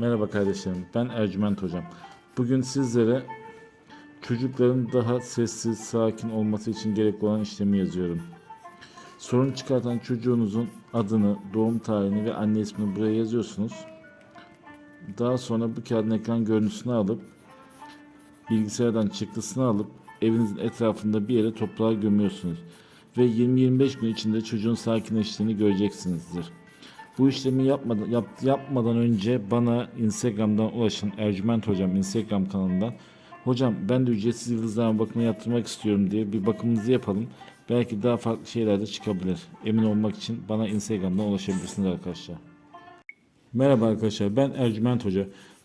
Merhaba kardeşlerim, ben Ercüment Hocam. Bugün sizlere çocukların daha sessiz, sakin olması için gerekli olan işlemi yazıyorum. Sorun çıkartan çocuğunuzun adını, doğum tarihini ve anne ismini buraya yazıyorsunuz. Daha sonra bu kağıdın ekran görüntüsünü alıp bilgisayardan çıktısını alıp evinizin etrafında bir yere toprağa gömüyorsunuz. Ve 20-25 gün içinde çocuğun sakinleştiğini göreceksinizdir. Bu işlemi yapmadan, yap- yapmadan önce bana Instagram'dan ulaşın. Ercüment Hocam Instagram kanalından. Hocam ben de ücretsiz yıldızlarma bakımı yaptırmak istiyorum diye bir bakımınızı yapalım. Belki daha farklı şeyler de çıkabilir. Emin olmak için bana Instagram'dan ulaşabilirsiniz arkadaşlar. Merhaba arkadaşlar ben Ercüment Hoca.